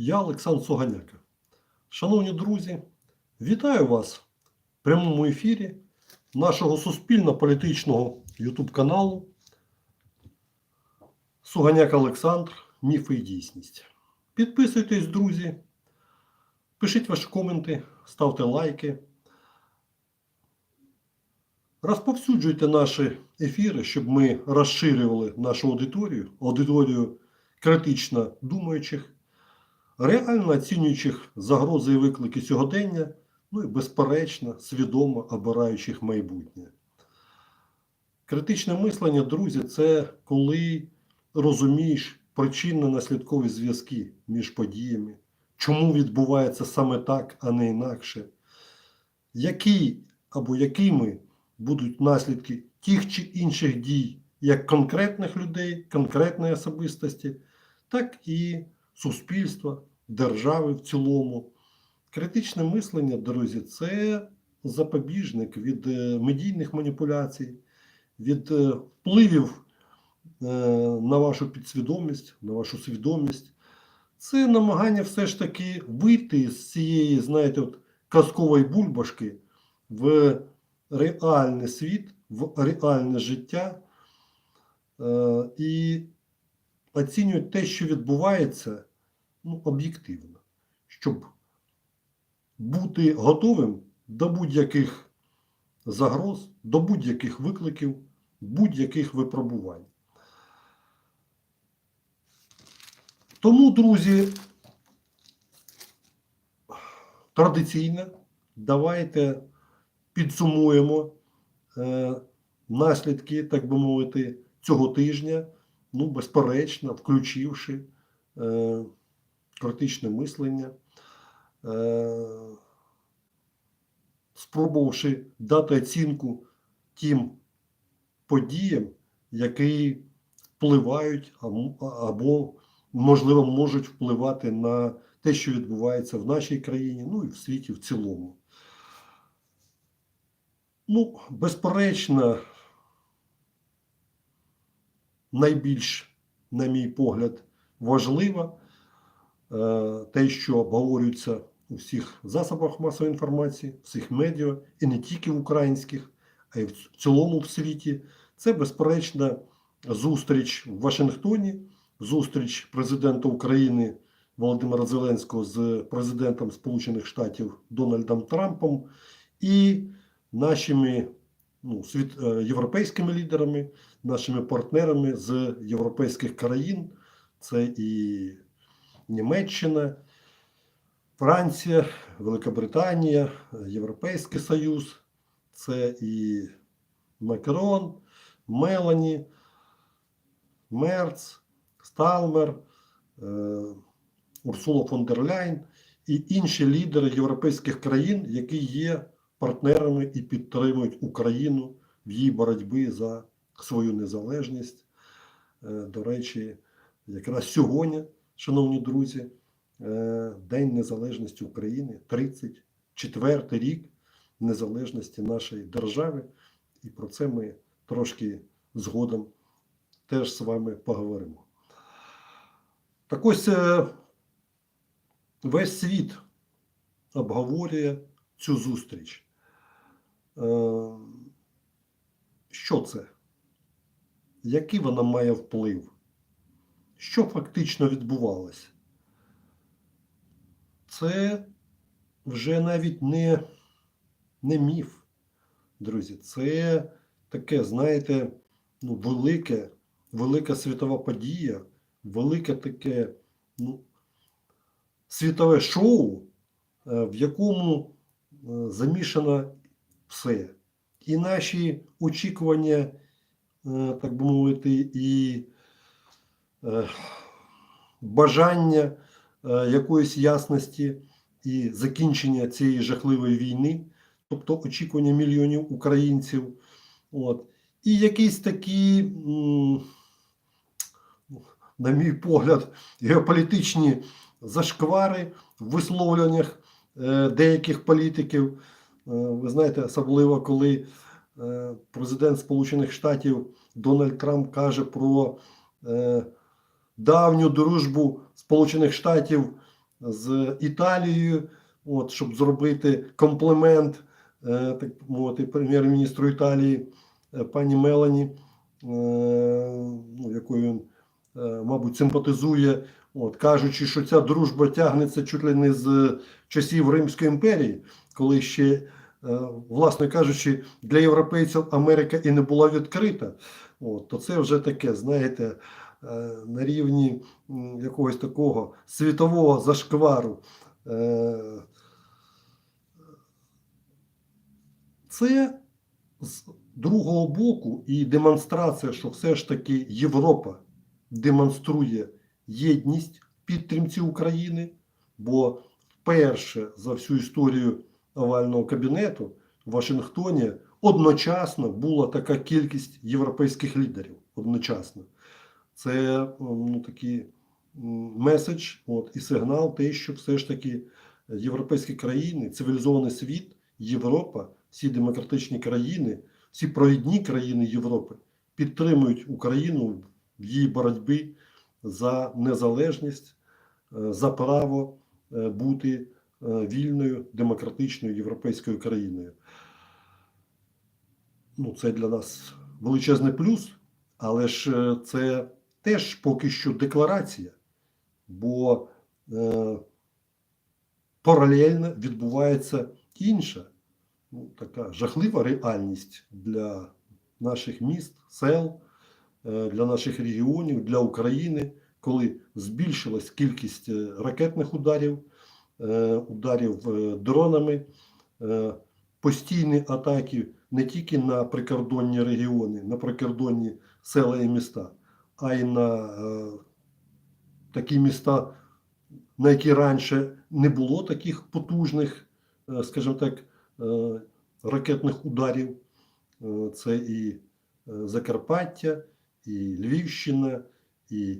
Я Олександр Суганяка. Шановні друзі, вітаю вас в прямому ефірі нашого суспільно-політичного YouTube каналу Суганяк Олександр. Міфи і дійсність. Підписуйтесь, друзі, пишіть ваші коменти, ставте лайки. Розповсюджуйте наші ефіри, щоб ми розширювали нашу аудиторію, аудиторію критично думаючих, реально оцінюючих загрози і виклики сьогодення, ну і безперечно, свідомо обираючих майбутнє. Критичне мислення, друзі, це коли розумієш причинно-наслідкові зв'язки між подіями, чому відбувається саме так, а не інакше, які або якими будуть наслідки тих чи інших дій як конкретних людей, конкретної особистості, так і суспільства, держави в цілому. Критичне мислення, друзі, це запобіжник від е, медійних маніпуляцій, від е, впливів е, на вашу підсвідомість, на вашу свідомість. Це намагання все ж таки вийти з цієї, знаєте, от казкової бульбашки в реальний світ, в реальне життя і оцінюють те, що відбувається, ну, об'єктивно, щоб бути готовим до будь-яких загроз, до будь-яких викликів, будь-яких випробувань. Тому, друзі, традиційно давайте підсумуємо е, наслідки, так би мовити, цього тижня, ну, безперечно, включивши е, критичне мислення, е, спробувавши дати оцінку тим подіям, які впливають або- можливо, можуть впливати на те, що відбувається в нашій країні, ну і в світі в цілому. Ну, безперечно, найбільш, на мій погляд, важливо е, те, що обговорюється у всіх засобах масової інформації, всіх медіа, і не тільки в українських, а й в цілому в світі. Це, безперечно, зустріч в Вашингтоні, зустріч президента України Володимира Зеленського з президентом Сполучених Штатів Дональдом Трампом і нашими ну, світ, е, європейськими лідерами, нашими партнерами з європейських країн. Це і Німеччина, Франція, Великобританія, Європейський Союз, це і Макрон, Мелані, Мерц, Сталмер, е, Урсула фон дер Ляйн і інші лідери європейських країн, які є партнерами і підтримують Україну в її боротьбі за свою незалежність. Е, До речі, якраз сьогодні, шановні друзі, е, День Незалежності України, 34 рік незалежності нашої держави. І про це ми трошки згодом теж з вами поговоримо. Так ось е, весь світ обговорює цю зустріч. Е, Що це? Який вона має вплив? Що фактично відбувалося? Це вже навіть не, не міф, друзі. Це таке, знаєте, ну, велике, велика світова подія, велике таке ну, світове шоу, е, в якому е, замішано все. І наші очікування, е, так би мовити, і бажання е, якоїсь ясності і закінчення цієї жахливої війни, тобто очікування мільйонів українців. От. І якісь такі, на мій погляд, геополітичні зашквари в висловлюваннях е, деяких політиків. Е, Ви знаєте, особливо коли е, президент Сполучених Штатів Дональд Трамп каже про е, давню дружбу Сполучених Штатів з Італією, от, щоб зробити комплімент е, так мовити, прем'єр-міністру Італії е, пані Мелані, е, ну, якою він, е, мабуть, симпатизує, от, кажучи, що ця дружба тягнеться чуть ли не з часів Римської імперії, коли ще, е, власне кажучи, для європейців Америка і не була відкрита. От, то це вже таке, знаєте, на рівні якогось такого світового зашквару. Е, Це з другого боку і демонстрація, що все ж таки Європа демонструє єдність підтримці України, бо вперше за всю історію овального кабінету в Вашингтоні одночасно була така кількість європейських лідерів. Одночасно. Це ну, такий меседж от, і сигнал, те, що все ж таки європейські країни, цивілізований світ, Європа, всі демократичні країни, всі провідні країни Європи підтримують Україну в її боротьбі за незалежність, е, за право е, бути е, вільною демократичною європейською країною. Ну, це для нас величезний плюс, але ж е, це теж поки що декларація, бо е, паралельно відбувається інша, ну, така жахлива реальність для наших міст, сел, е, для наших регіонів, для України, коли збільшилась кількість е, ракетних ударів, е, ударів е, дронами, е, постійні атаки не тільки на прикордонні регіони, на прикордонні села і міста, а й на е, такі міста, на які раніше не було таких потужних, е, скажімо так, е, ракетних ударів. Це і Закарпаття, і Львівщина, і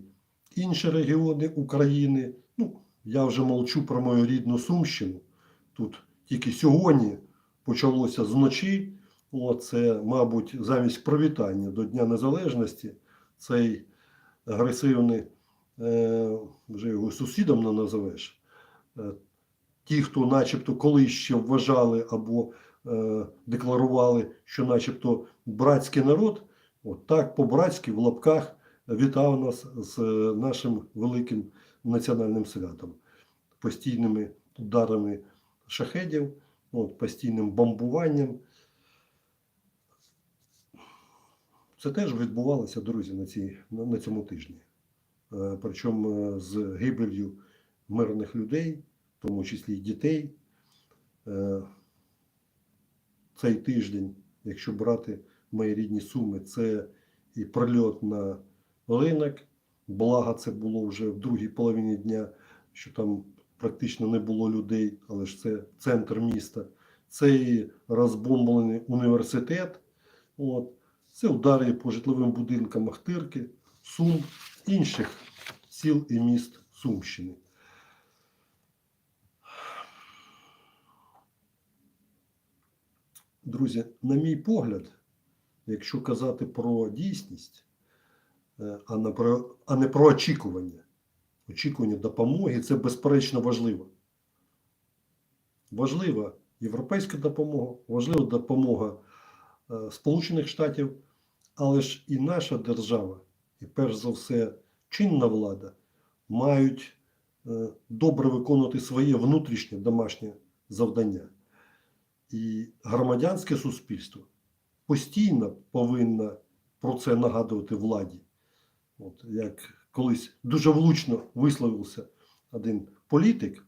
інші регіони України. Ну, я вже молчу про мою рідну Сумщину. Тут тільки сьогодні почалося зночі. О, це, мабуть, замість привітання до Дня Незалежності цей агресивний, е, вже його сусідом не називеш. Е, ті, хто начебто колись ще вважали або е, декларували, що начебто братський народ, от так по-братськи в лапках вітав нас з нашим великим національним святом, постійними ударами шахедів, от, постійним бомбуванням. Це теж відбувалося, друзі, на, цій, на, цьому тижні. Е, Причому е, з гибелью мирних людей, в тому числі й дітей. Е, Цей тиждень, якщо брати мої рідні суми, це і прильот на ринок. Благо, це було вже в другій половині дня, що там практично не було людей, але ж це центр міста. Це розбомблений університет. От. Це удари по житловим будинкам Ахтирки, Сум, інших сіл і міст Сумщини. Друзі, на мій погляд, якщо казати про дійсність, е, а не про, а не про очікування, очікування допомоги це безперечно важливо. Важлива європейська допомога, важлива допомога е, Сполучених Штатів, але ж і наша держава, і перш за все чинна влада, мають е, добре виконувати своє внутрішнє домашнє завдання. І громадянське суспільство постійно повинно про це нагадувати владі. От як колись дуже влучно висловився один політик,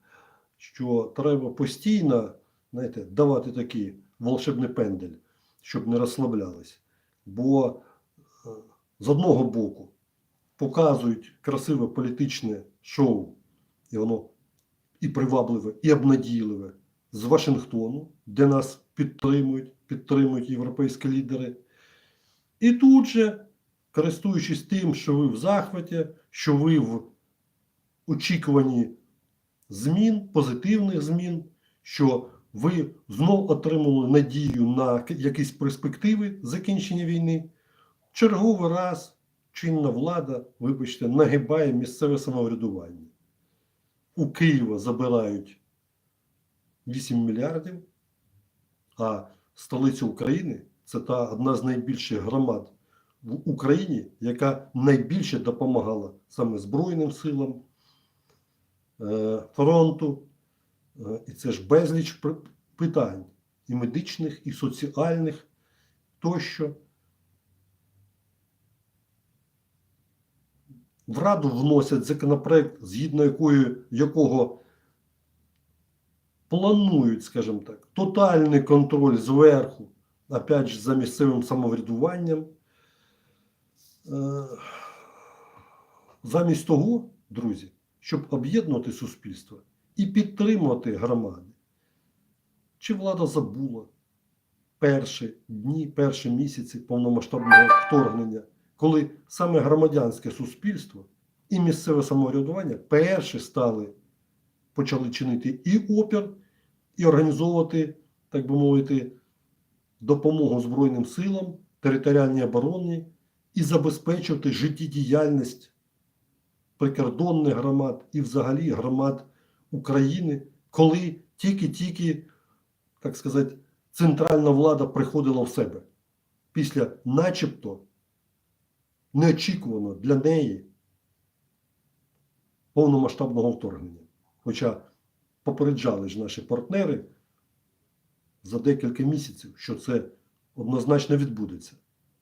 що треба постійно знаєте, давати такий волшебний пендель, щоб не розслаблялись. Бо е, з одного боку показують красиве політичне шоу, і воно і привабливе, і обнадійливе з Вашингтону, де нас підтримують, підтримують європейські лідери. І тут же, користуючись тим, що ви в захваті, що ви в очікуванні змін, позитивних змін, що ви знов отримали надію на якісь перспективи закінчення війни, черговий раз чинна влада, вибачте, нагибає місцеве самоврядування. у Києва забирають 8 мільярдів, а столиця України це та одна з найбільших громад в Україні, яка найбільше допомагала саме Збройним силам, е, фронту. Е, І це ж безліч питань і медичних, і соціальних тощо. В Раду вносять законопроект, згідно якої, якого планують, скажімо так, тотальний контроль зверху, опять же, за місцевим самоврядуванням. Е, Замість того, друзі, щоб об'єднувати суспільство і підтримувати громади, чи влада забула перші дні, перші місяці повномасштабного вторгнення, коли саме громадянське суспільство і місцеве самоврядування перші стали почали чинити і опір, і організовувати, так би мовити, допомогу Збройним силам, територіальній обороні і забезпечувати життєдіяльність прикордонних громад і взагалі громад України, коли тільки-тільки, так сказати, центральна влада приходила в себе після начебто неочікувано для неї повномасштабного вторгнення. Хоча попереджали ж наші партнери за декілька місяців, що це однозначно відбудеться.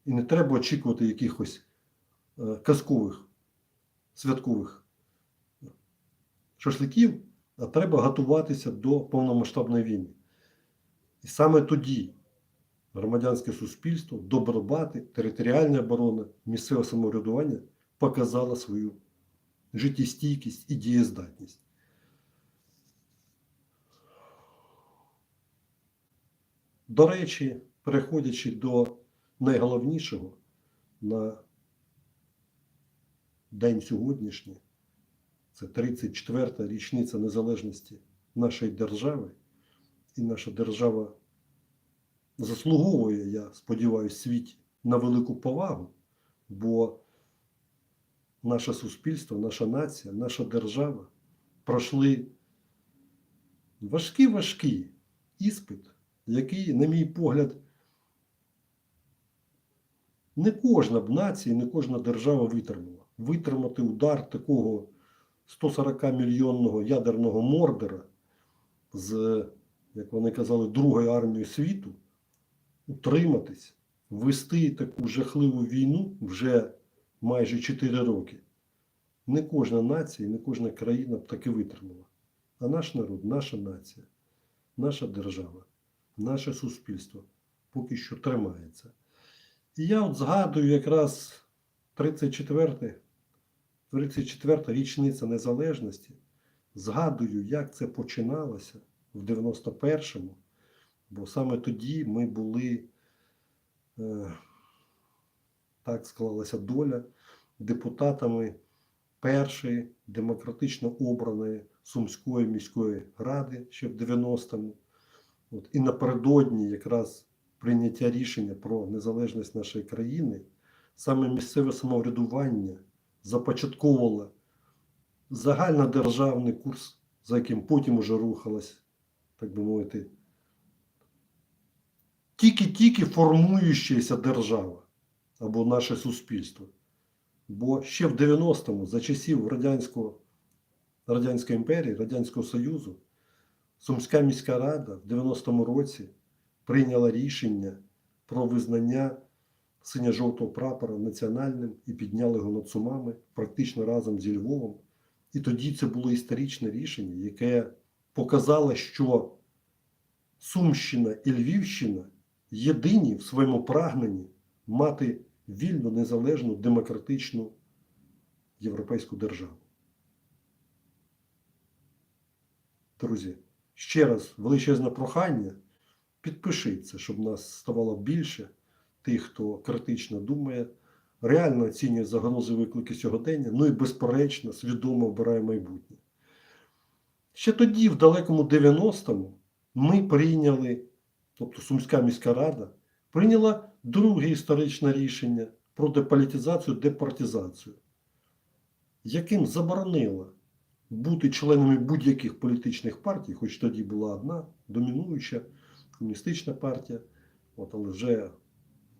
І не треба очікувати якихось е, казкових святкових шашликів, треба готуватися до повномасштабної війни. І саме тоді громадянське суспільство, добробати, територіальна оборона, місцеве самоврядування показало свою життєстійкість і дієздатність. До речі, переходячи до найголовнішого на день сьогоднішній, це 34-та річниця незалежності нашої держави, і наша держава заслуговує, я сподіваюся, світі на велику повагу, бо наше суспільство, наша нація, наша держава пройшли важкий важкий іспит, який, на мій погляд, не кожна б нація, не кожна держава витримала. Витримати удар такого 140 мільйонного ядерного мордера з, як вони казали, Другої армії світу, утриматись, вести таку жахливу війну вже майже 4 роки. Не кожна нація, не кожна країна б таки витримала. А наш народ, наша нація, наша держава, наше суспільство поки що тримається. І я от згадую якраз 34 34 річниця незалежності. Згадую, як це починалося в 91-му, бо саме тоді ми були, е, так склалася доля, депутатами першої демократично обраної Сумської міської ради ще в 90-му. От, і напередодні якраз прийняття рішення про незалежність нашої країни, саме місцеве самоврядування започатковувало загальнодержавний курс, за яким потім уже рухалась, так би мовити, тільки-тільки формуючася держава або наше суспільство. Бо ще в 90-му, за часів Радянського, Радянської імперії, Радянського Союзу, Сумська міська рада в 90-му році прийняла рішення про визнання синьо-жовтого прапора національним і підняли його над Сумами практично разом зі Львовом. І тоді це було історичне рішення, яке показало, що Сумщина і Львівщина єдині в своєму прагненні мати вільну, незалежну, демократичну європейську державу. Друзі, ще раз величезне прохання. Підпишіться, щоб нас ставало більше тих, хто критично думає, реально оцінює загрози виклики сьогодення, ну і безперечно, свідомо обирає майбутнє. Ще тоді, в далекому 90-му, ми прийняли, тобто Сумська міська рада, прийняла друге історичне рішення про деполітизацію, департизацію, яким заборонила бути членами будь-яких політичних партій, хоч тоді була одна домінуюча комуністична партія, от, але вже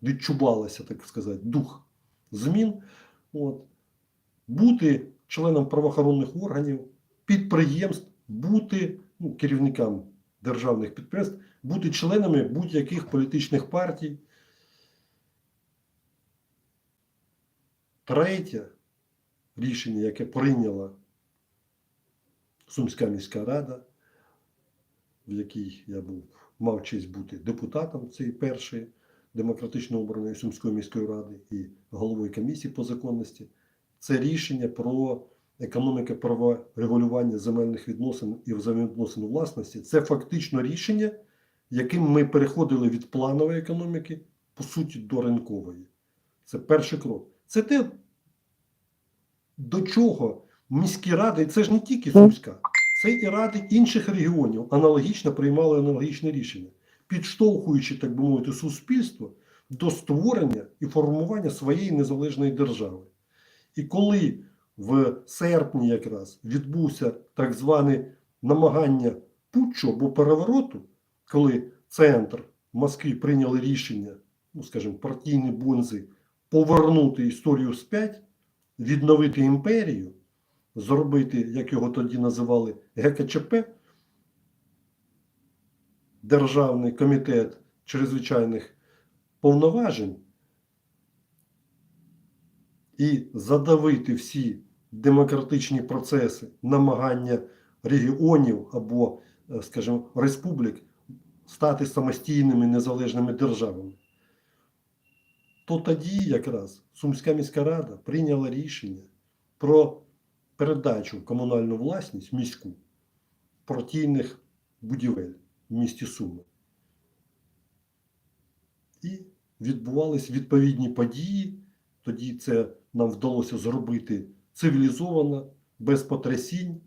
відчувалося, так сказати, дух змін. От, бути членом правоохоронних органів, підприємств, бути ну, керівникам державних підприємств, бути членами будь-яких політичних партій. Третє рішення, яке прийняла Сумська міська рада, в якій я був, мав честь бути депутатом цієї першої демократично обраної Сумської міської ради і головою комісії по законності, це рішення про економіке регулювання земельних відносин і взаємовідносин власності. Це фактично рішення, яким ми переходили від планової економіки, по суті, до ринкової. Це перший крок. Це те, до чого міські ради, це ж не тільки Сумська, це і ради інших регіонів аналогічно приймали аналогічне рішення, підштовхуючи, так би мовити, суспільство до створення і формування своєї незалежної держави. І коли в серпні якраз відбувся так зване намагання путчу або перевороту, коли центр Москви прийняли рішення, ну скажімо, партійні бунзи, повернути історію вспять, відновити імперію, зробити, як його тоді називали, ГКЧП, Державний комітет чрезвичайних повноважень, і задавити всі демократичні процеси, намагання регіонів або, е, скажімо, республік стати самостійними незалежними державами, то тоді якраз Сумська міська рада прийняла рішення про передачу комунальну власність міську партійних будівель в місті Суми. І відбувались відповідні події. Тоді це нам вдалося зробити цивілізовано, без потрясінь,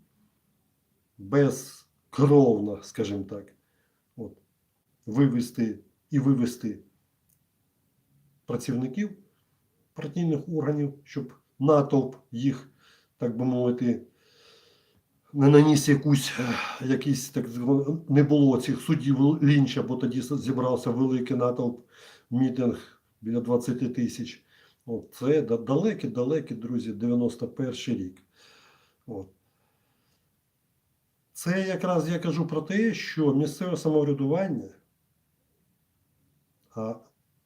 безкровно, скажімо так, от, вивести і вивести працівників партійних органів, щоб натовп їх, так би мовити, не наніс якусь, е, якісь так не було цих суддів лінча, бо тоді зібрався великий натовп мітинг біля 20 тисяч. От, це да- далекий-далекий, друзі, 91 рік. От. Це якраз я кажу про те, що місцеве самоврядування а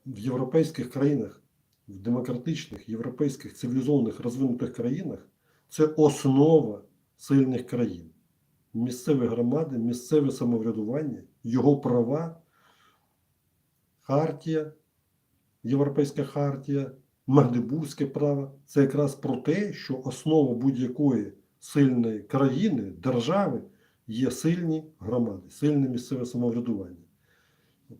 в європейських країнах, в демократичних, європейських, цивілізованих, розвинутих країнах це основа сильних країн. Місцеві громади, місцеве самоврядування, його права, хартія, Європейська хартія, Магдебурзьке право це якраз про те, що основа будь-якої сильної країни, держави є сильні громади, сильне місцеве самоврядування.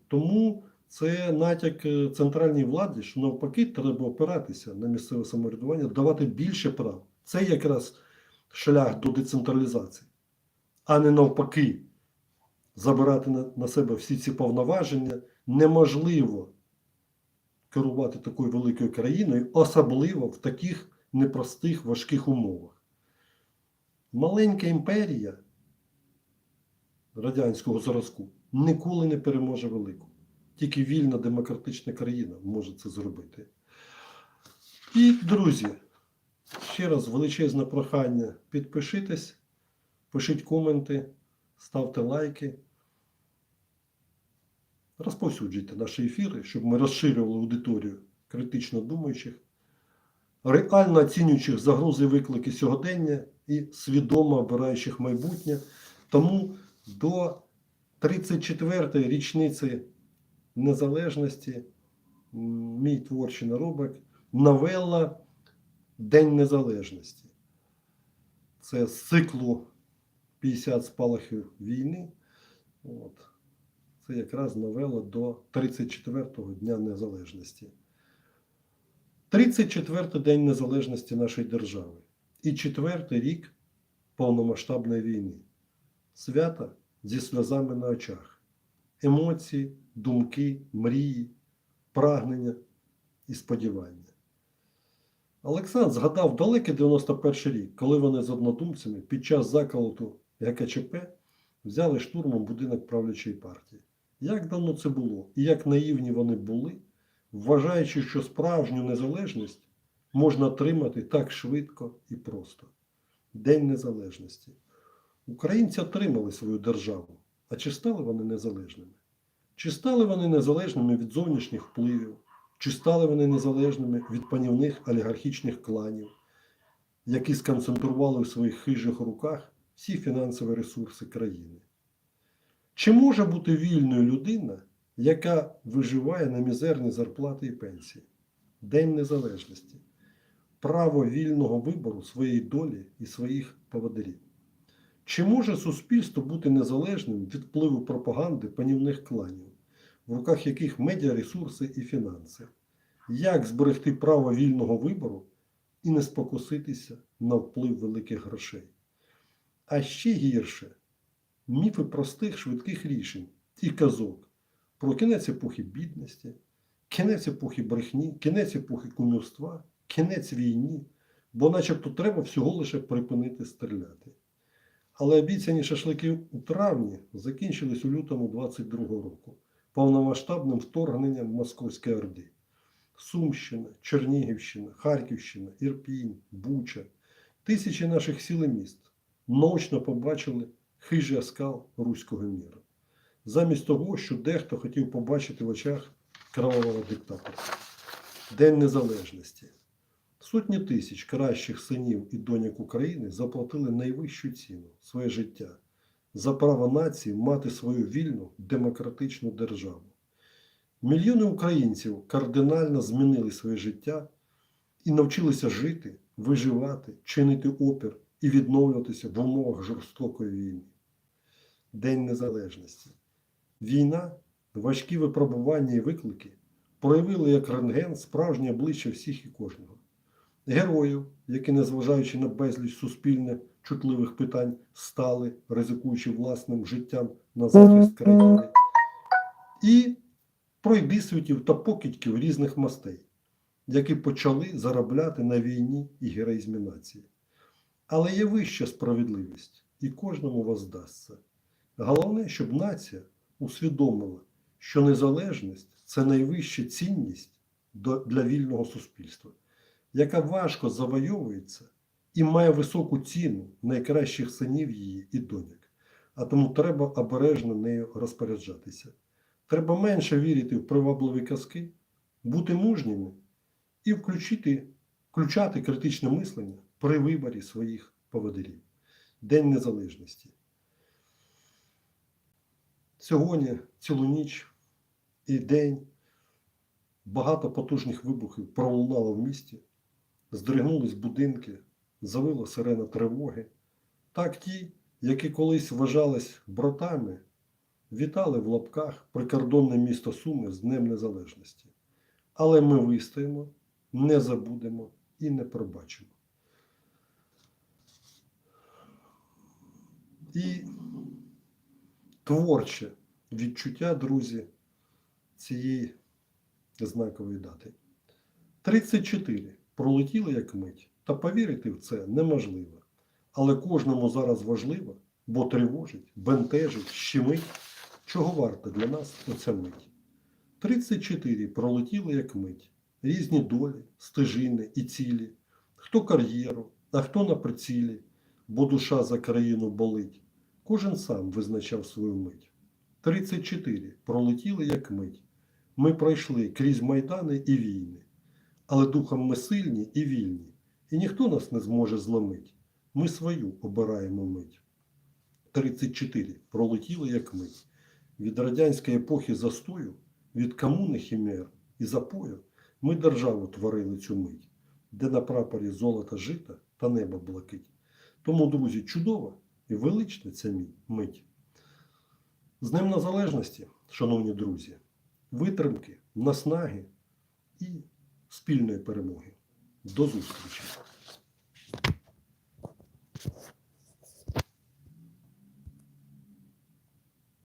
Тому це натяк е, центральній владі, що навпаки треба опиратися на місцеве самоврядування, давати більше прав. Це якраз шлях до децентралізації, а не навпаки, забирати на, себе всі ці повноваження неможливо керувати такою великою країною, особливо в таких непростих важких умовах. Маленька імперія радянського зразку ніколи не переможе велику. Тільки вільна демократична країна може це зробити. І, друзі, ще раз величезне прохання. Підпишитесь, пишіть коменти, ставте лайки. Розповсюджуйте наші ефіри, щоб ми розширювали аудиторію критично думаючих, реально оцінюючих загрози і виклики сьогодення і свідомо обираючих майбутнє. Тому до 34-ї річниці незалежності мій творчий наробок новела День Незалежності. Це з циклу 50 спалахів війни. От. Це якраз новела до 34-го Дня Незалежності. 34-й День Незалежності нашої держави. І четвертий рік повномасштабної війни. Свята зі сльозами на очах. Емоції, думки, мрії, прагнення і сподівання. Олександр згадав далекий 91 рік, коли вони з однодумцями під час заколоту ГКЧП взяли штурмом будинок правлячої партії. Як давно це було і як наївні вони були, вважаючи, що справжню незалежність можна отримати так швидко і просто. День Незалежності. Українці отримали свою державу. А чи стали вони незалежними? Чи стали вони незалежними від зовнішніх впливів? Чи стали вони незалежними від панівних олігархічних кланів, які сконцентрували в своїх хижих руках всі фінансові ресурси країни? Чи може бути вільною людина, яка виживає на мізерні зарплати і пенсії? День Незалежності. Право вільного вибору своєї долі і своїх поводирів. Чи може суспільство бути незалежним від впливу пропаганди панівних кланів, в руках яких медіаресурси і фінанси? Як зберегти право вільного вибору і не спокуситися на вплив великих грошей? А ще гірше міфи простих швидких рішень і казок про кінець епохи бідності, кінець епохи брехні, кінець епохи кумівства, кінець війні, бо начебто треба всього лише припинити стріляти. Але обіцяні шашлики у травні закінчились у лютому 22-го року повномасштабним вторгненням Московської Орди. Сумщина, Чернігівщина, Харківщина, Ірпінь, Буча, тисячі наших сіл і міст наочно побачили хижий оскал руського міра. Замість того, що дехто хотів побачити в очах кровавого диктатора. День Незалежності. Сотні тисяч кращих синів і доньок України заплатили найвищу ціну своє життя за право нації мати свою вільну демократичну державу. Мільйони українців кардинально змінили своє життя і навчилися жити, виживати, чинити опір і відновлюватися в умовах жорстокої війни. День Незалежності. Війна, важкі випробування і виклики проявили як рентген справжнє обличчя всіх і кожного. Героїв, які, незважаючи на безліч суспільне чутливих питань, стали, ризикуючи власним життям на захист країни, і пройдисвітів та покидьків різних мастей, які почали заробляти на війні і героїзмі нації. Але є вища справедливість, і кожному воздасться. Головне, щоб нація усвідомила, що незалежність це найвища цінність для вільного суспільства, яка важко завойовується і має високу ціну найкращих синів її і доньок. А тому треба обережно нею розпоряджатися. Треба менше вірити в привабливі казки, бути мужніми і включити, включати критичне мислення при виборі своїх поводирів. День Незалежності. Сьогодні цілу ніч і день багато потужних вибухів пролунало в місті, здригнулись будинки, завила сирена тривоги. Так ті, які колись вважались братами, вітали в лапках прикордонне місто Суми з Днем Незалежності. Але ми вистоїмо, не забудемо і не пробачимо. І творче відчуття, друзі, цієї знакової дати. 34 пролетіли як мить, та повірити в це неможливо. Але кожному зараз важливо, бо тривожить, бентежить, щемить, чого варта для нас оця мить. 34 пролетіли як мить, різні долі, стежини і цілі, хто кар'єру, а хто на прицілі, бо душа за країну болить. Кожен сам визначав свою мить. 34 пролетіли як мить. Ми пройшли крізь майдани і війни, але духом ми сильні і вільні, і ніхто нас не зможе зломить. Ми свою обираємо мить. 34 пролетіли як мить. Від радянської епохи застою, від комуни хімер і запою ми державу творили цю мить, де на прапорі золота жита та небо блакить. Тому, друзі, чудова і велична ця мить. З Днем Незалежності, шановні друзі, витримки, наснаги і спільної перемоги. До зустрічі!